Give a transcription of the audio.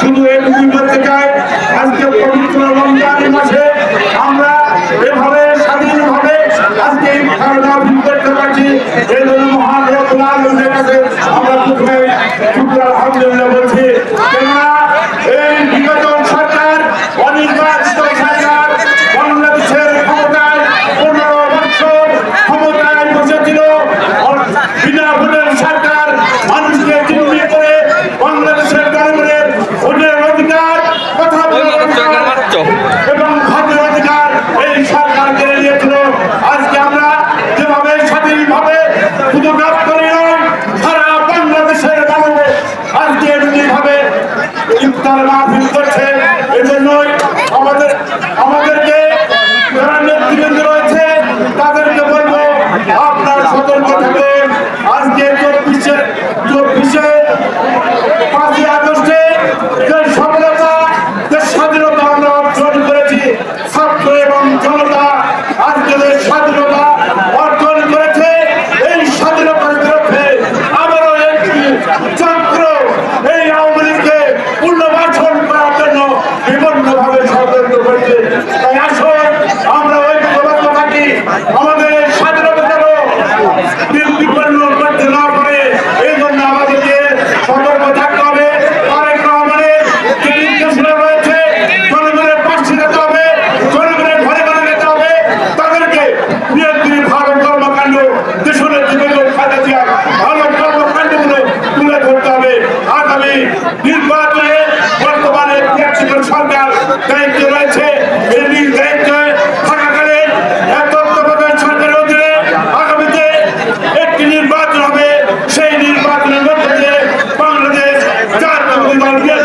শুধু এই বলতে চাই, আজকে পবিত্র রমজানের মাঝে আমরা এভাবে স্বাধীনভাবে আজকে এই খাওয়া দাওয়া করতে পারছি। আপনারা সতর্ক থাকবেন আজকে চব্বিশে চব্বিশে পাঁচই আগস্টে যে স্বাধীনতা আমরা অর্জন করেছি, ছাত্র এবং জনতা আজকে স্বাধীনতা অর্জন করেছে, এই স্বাধীনতার বিরুদ্ধে আবারও একটি চক্র এই আওয়ামী লীগকে পুনর্বাসন করার জন্য বিভিন্নভাবে ষড়যন্ত্র করেছে। তাই আসুন, আমরা ঐক্যবদ্ধ থাকি। আমাদের করবে